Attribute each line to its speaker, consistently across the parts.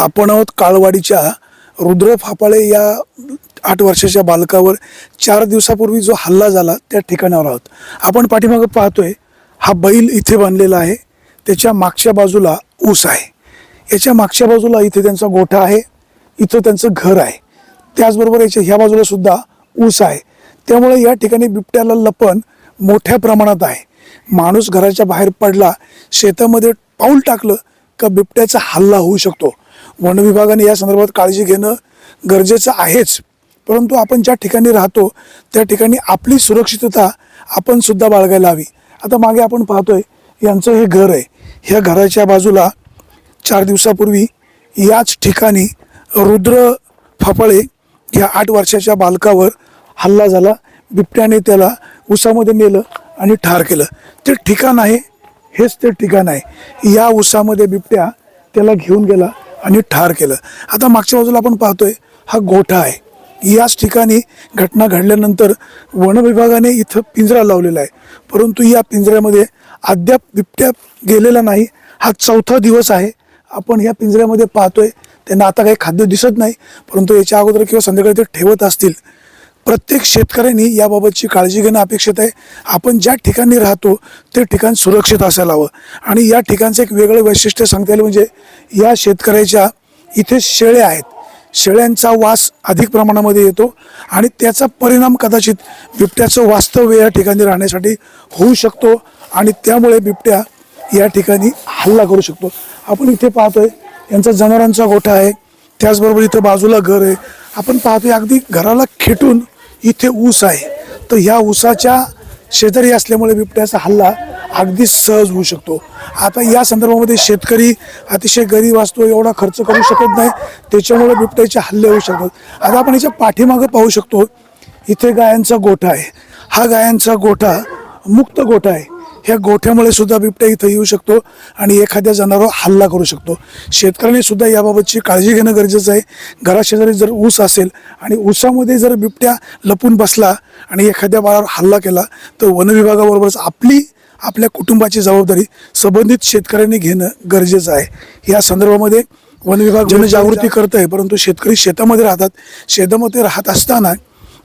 Speaker 1: आपण आहोत काळवाडीच्या रुद्र फापाळे या आठ वर्षाच्या बालकावर चार दिवसापूर्वी जो हल्ला झाला त्या ठिकाणावर आहोत. आपण पाठीमागं पाहतोय हा बैल इथे बांधलेला आहे. त्याच्या मागच्या बाजूला ऊस आहे. याच्या मागच्या बाजूला इथे त्यांचा गोठा आहे. इथं त्यांचं घर आहे. त्याचबरोबर याच्या ह्या बाजूला सुद्धा ऊस आहे. त्यामुळे या ठिकाणी बिबट्याला लपण मोठ्या प्रमाणात आहे. माणूस घराच्या बाहेर पडला शेतामध्ये पाऊल टाकलं का बिबट्याचा हल्ला होऊ शकतो? वन विभागाने या संदर्भात काळजी घेणं गरजेचं आहेच. परंतु आपण ज्या ठिकाणी राहतो त्या ठिकाणी आपली सुरक्षितता आपण सुद्धा बाळगायला हवी. आता मागे आपण पाहतोय यांचं हे घर आहे. ह्या घराच्या बाजूला चार दिवसापूर्वी याच ठिकाणी रुद्र फाफळे या आठ वर्षाच्या बालकावर हल्ला झाला. बिबट्याने त्याला उसामध्ये नेलं आणि ठार केलं. ते ठिकाण आहे हेच ते ठिकाण आहे. या उसामध्ये बिबट्या त्याला घेऊन गेला. आणि ठार केलं. आता मागच्या बाजूला आपण पाहतोय हा गोठा आहे. याच ठिकाणी घटना घडल्यानंतर वनविभागाने इथं पिंजरा लावलेला आहे. परंतु या पिंजऱ्यामध्ये अद्याप बिबट्या गेलेला नाही. हा चौथा दिवस आहे. आपण या पिंजऱ्यामध्ये पाहतोय त्यांना आता काही खाद्य दिसत नाही परंतु याच्या अगोदर किंवा संध्याकाळी ते ठेवत असतील. प्रत्येक शेतकऱ्यांनी याबाबतची काळजी घेणं अपेक्षित आहे. आपण ज्या ठिकाणी राहतो ते ठिकाण सुरक्षित असायला हवं. आणि या ठिकाणचं एक वेगळं वैशिष्ट्य सांगता येईल म्हणजे या शेतकऱ्याच्या इथे शेळ्या आहेत. शेळ्यांचा वास अधिक प्रमाणामध्ये येतो आणि त्याचा परिणाम कदाचित बिबट्याचं वास्तव्य या ठिकाणी राहण्यासाठी होऊ शकतो आणि त्यामुळे बिबट्या या ठिकाणी हल्ला करू शकतो. आपण इथे पाहतोय यांचा जनावरांचा गोठा आहे. त्याचबरोबर इथं बाजूला घर आहे. आपण पाहतोय अगदी घराला खेटून इथे ऊस आहे. तर ह्या ऊसाच्या शेजारी असल्यामुळे बिबट्याचा हल्ला अगदी सहज होऊ शकतो. आता या संदर्भामध्ये शेतकरी अतिशय गरीब असतो एवढा खर्च करू शकत नाही. त्याच्यामुळे बिबट्याचे हल्ले होऊ शकतात. आता आपण याच्या पाठीमागं पाहू शकतो इथे गायांचा गोठा आहे. हा गायांचा गोठा मुक्त गोठा आहे. ह्या गोठ्यामुळे सुद्धा बिबट्या इथं येऊ शकतो आणि एखाद्या जनावर हल्ला करू शकतो. शेतकऱ्यांनी सुद्धा याबाबतची काळजी घेणं गरजेचं आहे. घराशेजारी जर ऊस असेल आणि ऊसामध्ये जर बिबट्या लपून बसला आणि एखाद्या बाळावर हल्ला केला तर वनविभागाबरोबरच आपली आपल्या कुटुंबाची जबाबदारी संबंधित शेतकऱ्यांनी घेणं गरजेचं आहे. या संदर्भामध्ये वन विभाग जनजागृती करत आहे परंतु शेतकरी शेतामध्ये राहतात. शेतामध्ये राहत असताना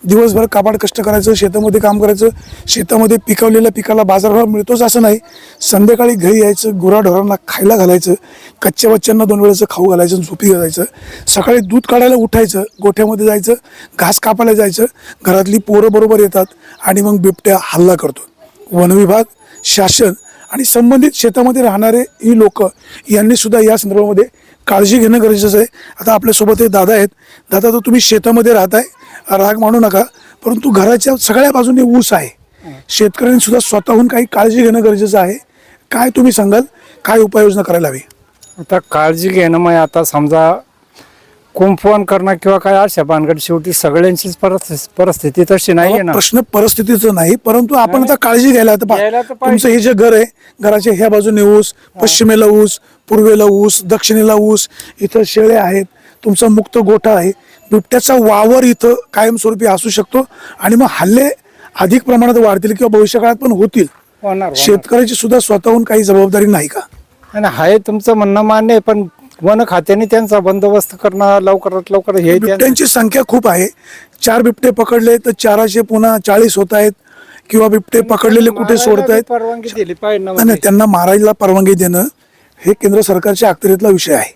Speaker 1: दिवसभर काबाड कष्ट करायचं शेतामध्ये काम करायचं शेतामध्ये पिकवलेल्या पिकाला बाजारभाव मिळतोच असं नाही. संध्याकाळी घरी यायचं गुराढोरांना खायला घालायचं कच्च्या बच्च्यांना दोन वेळेचं खाऊ घालायचं झोपी घालायचं. सकाळी दूध काढायला उठायचं गोठ्यामध्ये जायचं घास कापायला जायचं. घरातली पोरं बरोबर येतात आणि मग बिबट्या हल्ला करतो. वनविभाग शासन आणि संबंधित शेतामध्ये राहणारे ही लोक यांनी सुद्धा या संदर्भामध्ये काळजी घेणं गरजेचं आहे. आता आपल्यासोबत हे दादा आहेत. दादा तर तुम्ही शेतामध्ये राहताय. राग मानू नका परंतु घराच्या सगळ्या बाजूने ऊस आहे. शेतकऱ्यांनी सुद्धा स्वतःहून काही काळजी घेणं गरजेचं आहे. काय तुम्ही सांगाल? काय उपाययोजना करायला हवी?
Speaker 2: आता काळजी घेणं मग आता समजा कुंपवण करणं किंवा काय अशा भानगड शेवटी सगळ्यांचीच परिस्थिती परिस्थिती तशी नाहीये ना.
Speaker 1: प्रश्न परिस्थितीचं नाही परंतु आपण आता काळजी घ्यायला आता पहा,
Speaker 2: घ्यायला तर पाहिजे.
Speaker 1: तुमचं हे जे घर आहे घराच्या ह्या बाजूने ऊस पश्चिमेला ऊस पूर्वेला ऊस दक्षिणेला ऊस इथं शेळ्या आहेत तुमचा मुक्त गोठा आहे बिबट्याचा वावर इथं कायमस्वरूपी असू शकतो आणि मग हल्ले अधिक प्रमाणात वाढतील किंवा भविष्यकाळात पण होतील.
Speaker 2: होणार.
Speaker 1: शेतकऱ्याची सुद्धा स्वतःहून काही जबाबदारी नाही का?
Speaker 2: आणि आहे तुमचं म्हणणं मान्य आहे पण वन खात्याने त्यांचा बंदोबस्त करणं लवकरात लवकर हे
Speaker 1: बिबट्यांची संख्या खूप आहे. चार बिबटे पकडले तर चाराशे पुन्हा चाळीस होत आहेत किंवा बिबटे पकडलेले कुठे सोडतायत
Speaker 2: बी परवानगी दिली पाहिजे
Speaker 1: त्यांना मारायला परवानगी देणं हे केंद्र सरकारच्या अखत्यारीतला विषय आहे.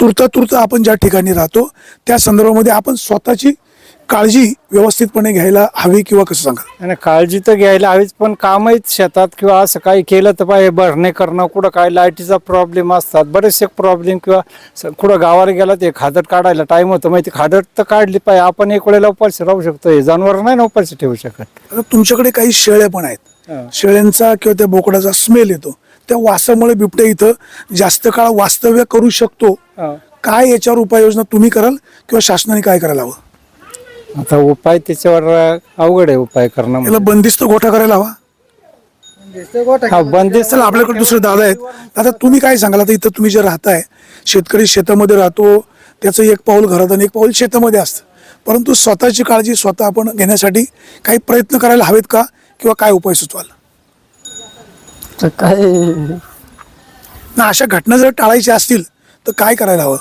Speaker 1: तुर्ता तुर्ता आपण ज्या ठिकाणी राहतो त्या संदर्भामध्ये आपण स्वतःची काळजी व्यवस्थितपणे घ्यायला हवी किंवा कसं सांगा
Speaker 2: आणि काळजी तर घ्यायला हवीच पण कामही शेतात किंवा असं काही केलं तर पाहिजे भरणे करणं कुठं काय लाईटीचा प्रॉब्लेम असतात बरेचसे प्रॉब्लेम किंवा स- कुठं गावाला गेला ते खादट काढायला टाइम होतो माहिती खादट तर काढली पाहिजे आपण एक वेळेला उपाशी राहू शकतो हे जनावर नाही ना उपाशी ठेवू शकत.
Speaker 1: आता तुमच्याकडे काही शेळ्या पण आहेत. शेळ्यांचा किंवा त्या बोकडाचा स्मेल येतो. त्या वासामुळे बिबट्या इथं जास्त काळ वास्तव्य करू शकतो. काय याच्यावर उपाययोजना तुम्ही कराल किंवा शासनाने काय करायला हवं?
Speaker 2: आता उपाय त्याच्यावर अवघड आहे उपाय करणं
Speaker 1: याला
Speaker 2: म्हणजे.
Speaker 1: बंदिस्त गोठा करायला हवा?
Speaker 2: हा बंदिस्त
Speaker 1: चला आपल्याकडे दुसरे दादा आहेत. आता तुम्ही काय सांगाल? आता इथं तुम्ही जे राहताय शेतकरी शेतामध्ये राहतो त्याचं एक पाऊल घरात आणि एक पाऊल शेतामध्ये असतं. परंतु स्वतःची काळजी स्वतः आपण घेण्यासाठी काही प्रयत्न करायला हवेत का? किंवा काय उपाय सुचवाल?
Speaker 3: तर काय?
Speaker 1: ना अशा घटना जर टाळायच्या असतील तर काय करायला हवं?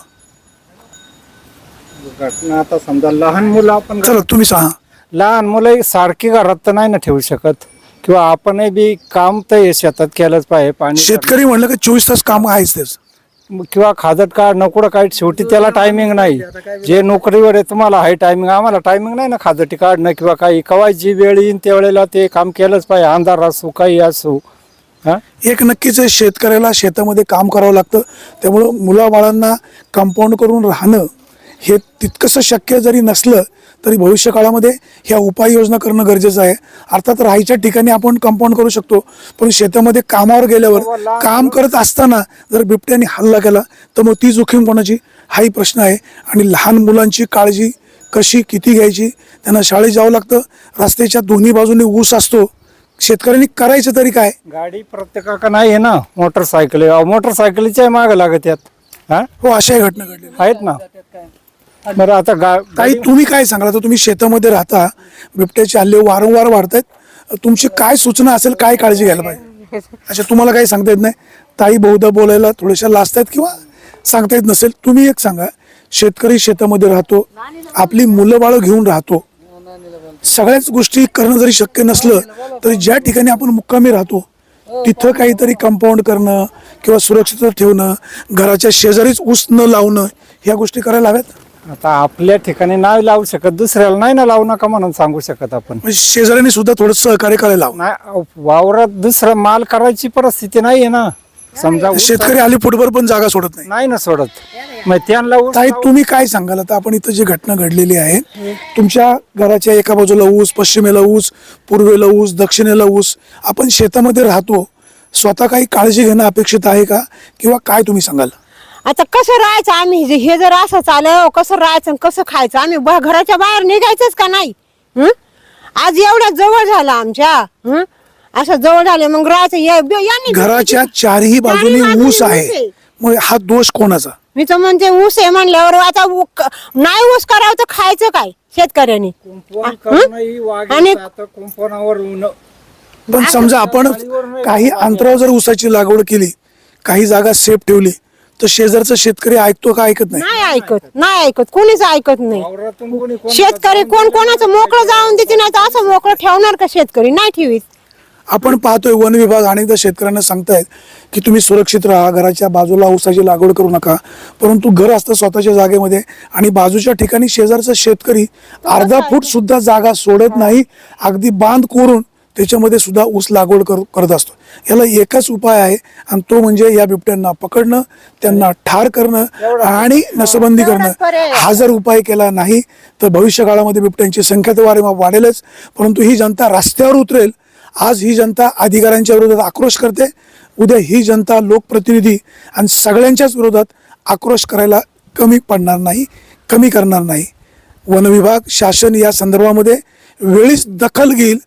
Speaker 2: घटना आता समजा लहान मुलं आपण
Speaker 1: चला तुम्ही सांगा.
Speaker 2: लहान मुलं सारखी घरात तर नाही ना ठेवू शकत. किंवा आपणही बी काम तर हे शेतात केलंच पाहिजे पाणी
Speaker 1: शेतकरी म्हणलं की चोवीस तास काम आहेच तेच
Speaker 2: किंवा खादट काढणं कुठं काय शेवटी त्याला टायमिंग नाही. जे नोकरीवर आहे तुम्हाला हाय टायमिंग आम्हाला टायमिंग नाही ना खादटी काढणं किंवा काही. कवाय जी वेळ येईन त्या वेळेला ते काम केलंच पाहिजे. अंधार असो काही असो.
Speaker 1: एक नक्कीच शेतकऱ्याला शेतामध्ये काम करावं लागतं. त्यामुळं मुलाबाळांना कंपाऊंड करून राहणं हे तितकंसं शक्य जरी नसलं तरी भविष्य काळामध्ये ह्या उपाययोजना करणं गरजेचं आहे. अर्थात राहायच्या ठिकाणी आपण कंपाऊंड करू शकतो. पण शेतामध्ये कामावर गेल्यावर काम करत असताना जर बिबट्याने हल्ला केला तर मग ती जोखीम कोणाची? हाही प्रश्न आहे. आणि लहान मुलांची काळजी कशी किती घ्यायची? त्यांना शाळेत जावं लागतं. रस्त्याच्या दोन्ही बाजूने ऊस असतो. शेतकऱ्यांनी करायचं तरी काय?
Speaker 2: गाडी प्रत्येकाकडे नाही आहे ना मोटरसायकल. आहे. मोटरसायकलीच्या मागे लागत यात हा?
Speaker 1: हो अशाही घटना घडलेल्या
Speaker 2: आहेत. ना? बरं आता गा
Speaker 1: काही तुम्ही काय सांगाल? तर तुम्ही शेतामध्ये राहता बिबट्याचे हल्ले वारंवार वाढतायत. तुमची काय सूचना असेल काय काळजी घ्यायला पाहिजे? अच्छा तुम्हाला काही सांगता येत नाही? ताई बहुधा बोलायला थोड्याशा लाजतायत किंवा सांगता येत नसेल? तुम्ही एक सांगा शेतकरी शेतामध्ये राहतो आपली मुलं बाळं घेऊन राहतो सगळ्याच गोष्टी करणं जरी शक्य नसलं तरी ज्या ठिकाणी आपण मुक्कामी राहतो तिथं काहीतरी कंपाऊंड करणं किंवा सुरक्षित ठेवणं घराच्या शेजारीच ऊस न लावणं ह्या गोष्टी करायला हव्यात?
Speaker 2: आता आपल्या ठिकाणी नाही लावू शकत दुसऱ्याला नाही ना लावू नका म्हणून सांगू शकत आपण.
Speaker 1: म्हणजे शेजाऱ्यांनी सुद्धा थोडं सहकार्य करायला हवं.
Speaker 2: नाही वावरात दुसरा माल करायची परिस्थिती नाहीये ना. समजा ऊस-
Speaker 1: शेतकरी आली फुटभर पण जागा सोडत नाही.
Speaker 2: नाही ना सोडत. मग त्यांना ऊस
Speaker 1: ताई तुम्ही काय सांगाल? आता आपण इथं जी घटना घडलेली आहे तुमच्या घराच्या एका बाजूला ऊस पश्चिमेला ऊस पूर्वेला ऊस दक्षिणेला ऊस. आपण शेतामध्ये राहतो. स्वतः काही काळजी घेणं अपेक्षित आहे का? किंवा काय तुम्ही सांगाल?
Speaker 4: आता कसं राहायचं आम्ही? जे- हे जर असं चालं कसं राहायचं आणि कसं खायचं? आम्ही ब- घराच्या बाहेर निघायचंच का नाही? हं? आज एवढ्या जवळ झालं आमच्या. हं? असं जवळ झालं मग राहायचं या- ब- यांनी
Speaker 1: घराच्या चारही बाजूनी
Speaker 4: बाजूनी
Speaker 1: ऊस
Speaker 4: ऊस
Speaker 1: आहे.
Speaker 4: आहे.
Speaker 1: मग हा दोष कोणाचा?
Speaker 4: मी तर म्हणते ऊस आहे म्हणल्यावर आता ऊ- क- नाही ऊस करावं तर खायचं काय? शेतकऱ्यांनी.
Speaker 2: कुंपण करणं वाघ
Speaker 4: आणि-.
Speaker 2: आता कुंपणावर
Speaker 1: पण समजा आपण काही अंतरावर जर ऊसाची लागवड केली काही जागा सेफ ठेवली तर शेजारचा शेतकरी ऐकतो का ऐकत नाही?
Speaker 4: नाही ऐकत नाही ऐकत कोणीच ऐकत नाही.
Speaker 2: वावरातून कोणी कोण
Speaker 4: शेतकरी कोण कोणाचं मोकळं जाऊन देते नाही तर असं मोकळं ठेवणार का शेतकरी? नाही ठेवीत.
Speaker 1: आपण पाहतोय वन विभाग अनेकदा शेतकऱ्यांना सांगतायत की तुम्ही सुरक्षित राहा घराच्या बाजूला ऊसाची लागवड करू नका परंतु घर असतं स्वतःच्या जागेमध्ये आणि बाजूच्या ठिकाणी शेजारचा शेतकरी अर्धा फूट सुद्धा जागा सोडत नाही अगदी बांध कोरून त्याच्यामध्ये सुद्धा ऊस लागवड कर करत असतो. याला एकच उपाय आहे आणि तो म्हणजे या बिबट्यांना पकडणं त्यांना ठार करणं आणि नसबंदी करणं. हा जर उपाय केला नाही तर भविष्य काळामध्ये बिबट्यांची संख्या तर वारे वाढेलच परंतु ही जनता रस्त्यावर उतरेल आज ही जनता अधिकाऱ्यांच्या विरोधात आक्रोश करते. उद्या ही जनता लोकप्रतिनिधी आणि सगळ्यांच्याच विरोधात आक्रोश करायला कमी पडणार नाही कमी करणार नाही. वनविभाग शासन या संदर्भामध्ये वेळीच दखल घेईल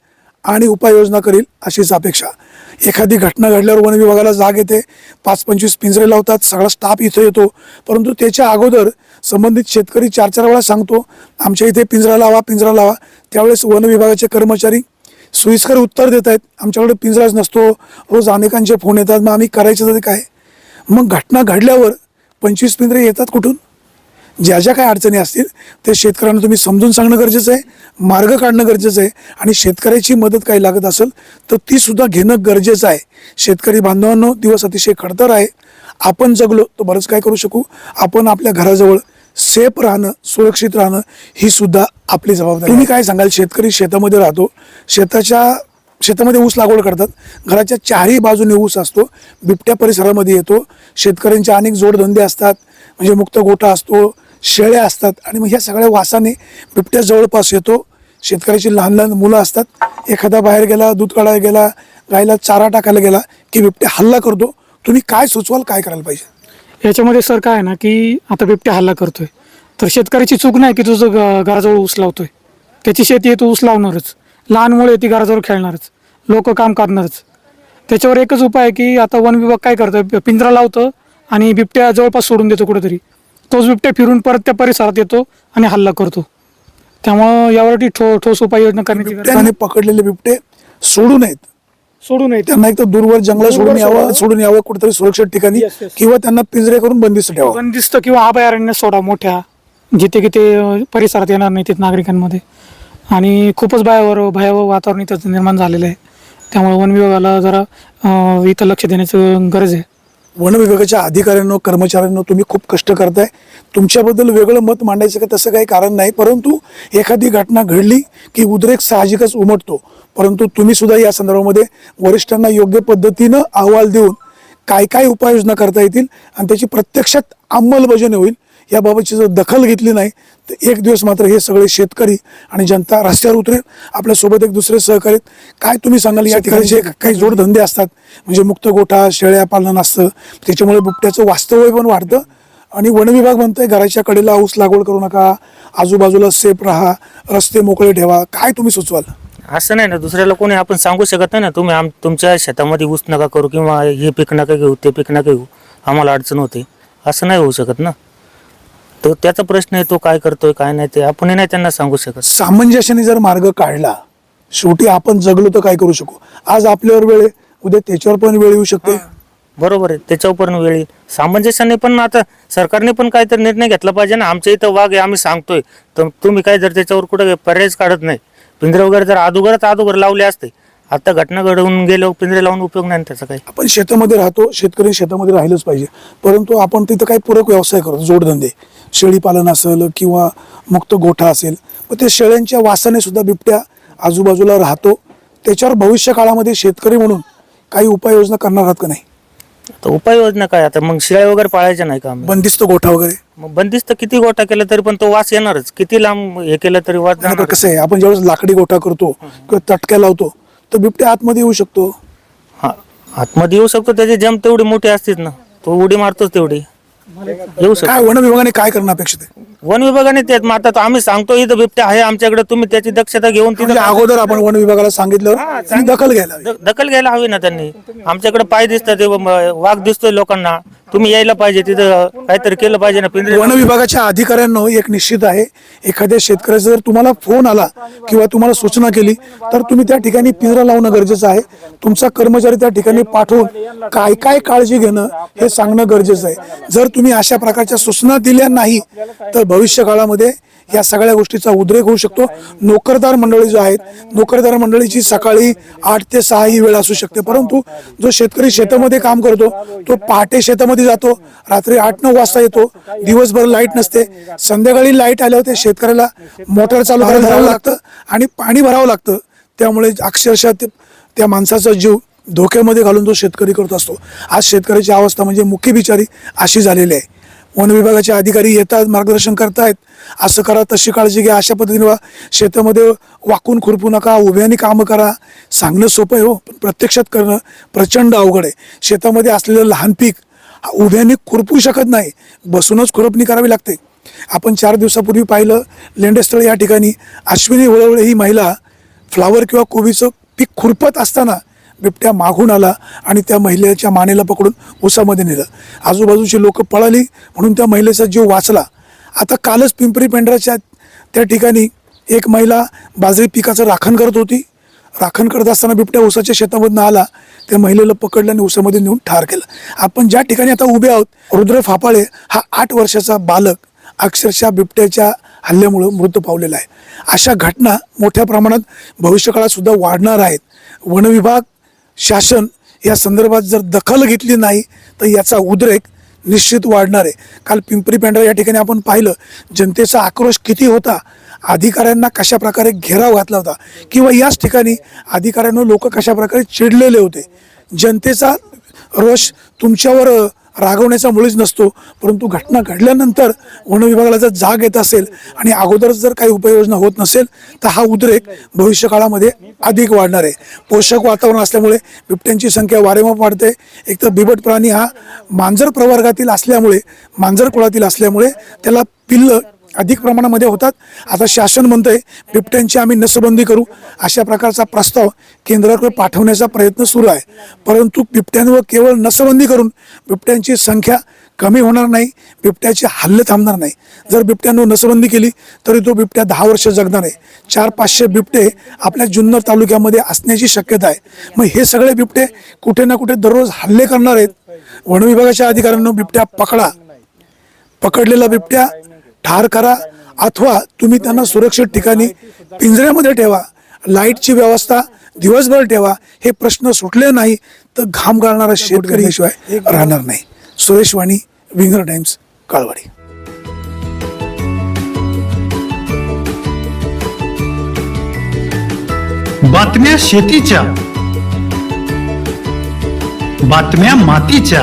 Speaker 1: आणि उपाययोजना करील अशीच अपेक्षा. एखादी घटना घडल्यावर वन विभागाला जाग येते. पाच पंचवीस पिंजरे लावतात सगळा स्टाफ इथं येतो. परंतु त्याच्या अगोदर संबंधित शेतकरी चार चार वेळा सांगतो आमच्या इथे पिंजरा लावा पिंजरा लावा. त्यावेळेस वन विभागाचे कर्मचारी सोयीस्कर उत्तर देत आहेत. आमच्याकडे पिंजराच नसतो. रोज अनेकांचे फोन येतात. मग आम्ही करायचं तरी काय? मग घटना घडल्यावर पंचवीस पिंजरे येतात कुठून? ज्या ज्या काही अडचणी असतील ते शेतकऱ्यांना तुम्ही समजून सांगणं गरजेचं आहे. मार्ग काढणं गरजेचं आहे. आणि शेतकऱ्याची मदत काही लागत असेल तर ती सुद्धा घेणं गरजेचं आहे. शेतकरी बांधवांनो दिवस अतिशय खडतर आहे. आपण जगलो तर बरंच काय करू शकू. आपण आपल्या घराजवळ सेफ राहणं सुरक्षित राहणं ही सुद्धा आपली जबाबदारी तुम्ही काय सांगाल? शेतकरी शेतामध्ये राहतो शेताच्या शेतामध्ये ऊस लागवड करतात घराच्या चारही बाजूने ऊस असतो बिबट्या परिसरामध्ये येतो शेतकऱ्यांचे अनेक जोडधंदे असतात म्हणजे मुक्त गोठा असतो शेळ्या असतात आणि मग ह्या सगळ्या वासाने बिबट्या जवळपास येतो. शेतकऱ्याची लहान लहान मुलं असतात एखादा बाहेर गेला दूध काढायला गेला गायला चारा टाकायला गेला की बिबट्या हल्ला करतो. तुम्ही काय सुचवाल काय करायला पाहिजे?
Speaker 3: याच्यामध्ये सर काय आहे ना की आता बिबट्या हल्ला करतोय. तर शेतकऱ्याची चूक नाही की तुझं ग- घराजवळ ऊस लावतोय. त्याची शेती आहे तो ऊस लावणारच. लहान मुळे ती घराजवळ खेळणारच. लोक काम करणारच. त्याच्यावर एकच उपाय आहे की आता वन विभाग काय करतं पिंजरा लावतं आणि बिबट्या जवळपास सोडून देतो कुठेतरी. तोच बिबट्या फिरून परत त्या परिसरात येतो आणि हल्ला करतो. त्यामुळं यावरती ठो ठोस उपाययोजना करण्याची गरज आहे.
Speaker 1: बिबट्याने पकडलेले बिबटे सोडू नयेत.
Speaker 3: सोडू नये
Speaker 1: त्यांना एक तर दूरवर जंगलात सोडून यावं सोडून यावं कुठेतरी सुरक्षित ठिकाणी
Speaker 3: Yes, yes.
Speaker 1: किंवा त्यांना पिंजरे करून बंदिस्त ठेवावं
Speaker 3: बंदिस्त किंवा अभयारण्य सोडा मोठ्या जिथे की ते अं, परिसरात येणार नाही तिथे नागरिकांमध्ये. आणि खूपच भयावर भयावह वातावरण इथं निर्माण झालेलं आहे. त्यामुळे वन विभागाला जरा अं, इथं लक्ष देण्याचं गरज आहे.
Speaker 1: वन विभागाच्या अधिकाऱ्यांनो कर्मचाऱ्यांनो तुम्ही खूप कष्ट करताय. तुमच्याबद्दल वेगळं मत मांडायचं का तसं काही कारण नाही परंतु एखादी घटना घडली की उद्रेक साहजिकच उमटतो. परंतु तुम्ही सुद्धा या संदर्भामध्ये वरिष्ठांना योग्य पद्धतीनं अहवाल देऊन काय काय उपाययोजना करता येतील आणि त्याची प्रत्यक्षात अंमलबजावणी होईल याबाबतची जर दखल घेतली नाही तर एक दिवस मात्र हे सगळे शेतकरी आणि जनता रस्त्यावर उतरेल आपल्यासोबत एक दुसरे सहकारी काय तुम्ही सांगाल? या ठिकाणी जे काही जोडधंदे असतात म्हणजे मुक्त गोठा शेळ्या पालन असतं त्याच्यामुळे बिबट्याचं वास्तव्य पण वाढतं. आणि वनविभाग म्हणतोय घराच्या कडेला ऊस लागवड करू नका आजूबाजूला सेफ राहा रस्ते मोकळे ठेवा. काय तुम्ही सुचवाल?
Speaker 5: असं नाही ना दुसऱ्याला कोणी आपण सांगू शकत नाही ना तुम्ही आम तुमच्या शेतामध्ये ऊस नका करू किंवा हे पीक नका घेऊ ते पीक नका घेऊ आम्हाला अडचण होते. असं नाही होऊ शकत ना. तो त्याचा प्रश्न आहे तो काय करतोय काय नाही ते आपण नाही त्यांना सांगू शकत.
Speaker 1: सामंजस्याने जर मार्ग काढला शेवटी आपण जगलो तर काय करू शकू? आज आपल्यावर वेळ आहे उद्या त्याच्यावर पण वेळ येऊ शकते.
Speaker 5: बरोबर आहे त्याच्यावर पण वेळी सामंजस्याने पण आता सरकारने पण काहीतरी निर्णय घेतला पाहिजे ना. आमच्या इथं वाघ आहे आम्ही सांगतोय. तर तुम्ही काय जर त्याच्यावर कुठं पर्यायच काढत नाही पिंजरे वगैरे जर अदोगरच अदोगर लावले असते आता घटना घडवून गेलो पिंजरे लावून उपयोग नाही ना त्याचा काही.
Speaker 1: आपण शेतामध्ये राहतो शेतकरी शेतामध्ये राहिलंच पाहिजे. परंतु आपण तिथं काही पूरक व्यवसाय करतो जोडधंदे. शेळी पालन असेल किंवा मुक्त गोठा असेल मग ते शेळ्यांच्या वासाने सुद्धा बिबट्या आजूबाजूला राहतो. त्याच्यावर भविष्य काळामध्ये शेतकरी म्हणून काही उपाययोजना करणार आहात का नाही?
Speaker 5: आता उपाययोजना काय? आता मग शिळ्या वगैरे पाळायच्या नाही का आम्ही?
Speaker 1: बंदिस्त गोठा वगैरे.
Speaker 5: मग बंदिस्त किती गोटा केला तरी पण तो वास येणारच. किती लांब हे केलं तरी वास
Speaker 1: कसं आहे आपण ज्यावेळेस लाकडी गोठा करतो किंवा तटक्या लावतो तर बिबट्या आतमध्ये येऊ शकतो.
Speaker 5: हा आतमध्ये येऊ शकतो त्याची जम तेवढी मोठी असतीच ना. तो उडी मारतोच तेवढी. येऊ शकतो.
Speaker 1: काय वन विभागाने काय करणं अपेक्षित आहे?
Speaker 5: वन विभागाने तेच मग आता तो आम्ही सांगतो इथं बिबट्या आहे आमच्याकडे तुम्ही त्याची दक्षता घेऊन तिथं
Speaker 1: म्हणजे अगोदर आपण वन विभागाला सांगितलं त्यांनी दखल घ्यायला हवी.
Speaker 5: द- दखल घ्यायला हवी ना त्यांनी. आमच्याकडे पाय दिसतात ते वाघ दिसतोय लोकांना. तुम्ही यायला पाहिजे तिथं काहीतरी केलं पाहिजे ना पिंजरे
Speaker 1: वन विभागाच्या अधिकाऱ्यांनो एक निश्चित आहे. एखाद्या शेतकऱ्याचा जर तुम्हाला फोन आला किंवा तुम्हाला सूचना केली तर तुम्ही त्या ठिकाणी पिंजरा लावणं गरजेचं आहे. तुमचा कर्मचारी त्या ठिकाणी पाठवून काय काय काळजी घेणं हे सांगणं गरजेचं आहे. जर तुम्ही अशा प्रकारच्या सूचना दिल्या नाही तर भविष्य काळामध्ये या सगळ्या गोष्टीचा उद्रेक होऊ शकतो. नोकरदार मंडळी जो आहेत नोकरदार मंडळीची सकाळी आठ ते सहा ही वेळ असू शकते. परंतु जो शेतकरी शेतामध्ये काम करतो तो पहाटे शेतामध्ये जातो रात्री आठ नऊ वाजता येतो दिवसभर लाइट नसते. संध्याकाळी लाइट आल्यावर ते शेतकऱ्याला मोटर चालू करायला धरावं लागतं आणि पाणी भरावं लागतं. त्यामुळे अक्षरशः ते- त्या माणसाचा जीव धोक्यामध्ये घालून तो शेतकरी करत असतो. आज शेतकऱ्याची अवस्था म्हणजे मुख्य बिचारी अशी झालेली आहे. वन विभागाचे अधिकारी येतात मार्गदर्शन करतायत. असं करा तशी काळजी घ्या. अशा पद्धतीने शेतामध्ये वाकून खुरपू नका उभ्याने कामं करा. सांगणं सोपं आहे हो पण प्रत्यक्षात करणं प्रचंड अवघड आहे. शेतामध्ये असलेलं लहान पीक उभ्याने खुरपू शकत नाही. बसूनच खुरपणी करावी लागते. आपण चार दिवसापूर्वी पाहिलं लेंडेस्थळ या ठिकाणी अश्विनी वळवळे ही महिला फ्लावर किंवा कोबीचं पीक खुरपत असताना बिबट्या मागून आला आणि त्या महिलेच्या मानेला पकडून उसामध्ये नेलं. आजूबाजूची लोक पळाली म्हणून त्या महिलेचा जीव वाचला. आता कालच पिंपरी पेंढराच्या त्या ठिकाणी एक महिला बाजरी पिकाचं राखण करत होती. राखण करत असताना बिबट्या ऊसाच्या शेतामधनं आला. त्या महिलेला पकडलं आणि ऊसामध्ये नेऊन ठार केलं. आपण ज्या ठिकाणी आता उभे आहोत रुद्र फापाळे हा आठ वर्षाचा बालक अक्षरशः बिबट्याच्या हल्ल्यामुळं मृत पावलेला आहे. अशा घटना मोठ्या प्रमाणात भविष्यकाळात सुद्धा वाढणार आहेत. वनविभाग शासन या संदर्भात जर दखल घेतली नाही तर याचा उद्रेक निश्चित वाढणार आहे. काल पिंपरी पेंढरा या ठिकाणी आपण पाहिलं जनतेचा आक्रोश किती होता अधिकाऱ्यांना कशा प्रकारे घेराव घातला होता किंवा याच ठिकाणी अधिकाऱ्यांना लोक कशा प्रकारे चिडलेले होते. जनतेचा रोष तुमच्यावर रागवण्याचा मुळीच नसतो परंतु घटना घडल्यानंतर वनविभागाला जर जाग येत असेल आणि अगोदरच जर काही उपाययोजना होत नसेल तर हा उद्रेक भविष्य काळामध्ये अधिक वाढणार आहे. पोषक वातावरण असल्यामुळे बिबट्यांची संख्या वारेमाप वाढते. एक तर बिबट प्राणी हा मांजर प्रवर्गातील असल्यामुळे मांजर कुळातील असल्यामुळे त्याला पिल्लं अधिक प्रमाणामध्ये होतात. आता शासन म्हणतंय बिबट्यांची आम्ही नसबंदी करू. अशा प्रकारचा प्रस्ताव केंद्राकडे पाठवण्याचा प्रयत्न सुरू आहे. परंतु बिबट्यांवर केवळ नसबंदी करून बिबट्यांची संख्या कमी होणार नाही बिबट्याचे हल्ले थांबणार नाही. जर बिबट्यांवर नसबंदी केली तरी तो बिबट्या दहा वर्ष जगणार आहे. चार पाचशे बिबटे आपल्या जुन्नर तालुक्यामध्ये असण्याची शक्यता आहे. मग हे सगळे बिबटे कुठे ना कुठे दररोज हल्ले करणार आहेत. वनविभागाच्या अधिकाऱ्यांना बिबट्या पकडा. पकडलेला बिबट्या ठार करा अथवा तुम्ही त्यांना सुरक्षित ठिकाणी पिंजऱ्यामध्ये ठेवा. लाईटची व्यवस्था दिवसभर ठेवा. हे प्रश्न सुटले नाही तर घाम गाळणारा शेतकरी शिवाय राहणार नाही. सुरेश वाणी विंगर टाइम्स काळवाडी.
Speaker 6: बातम्या शेतीच्या बातम्या मातीच्या.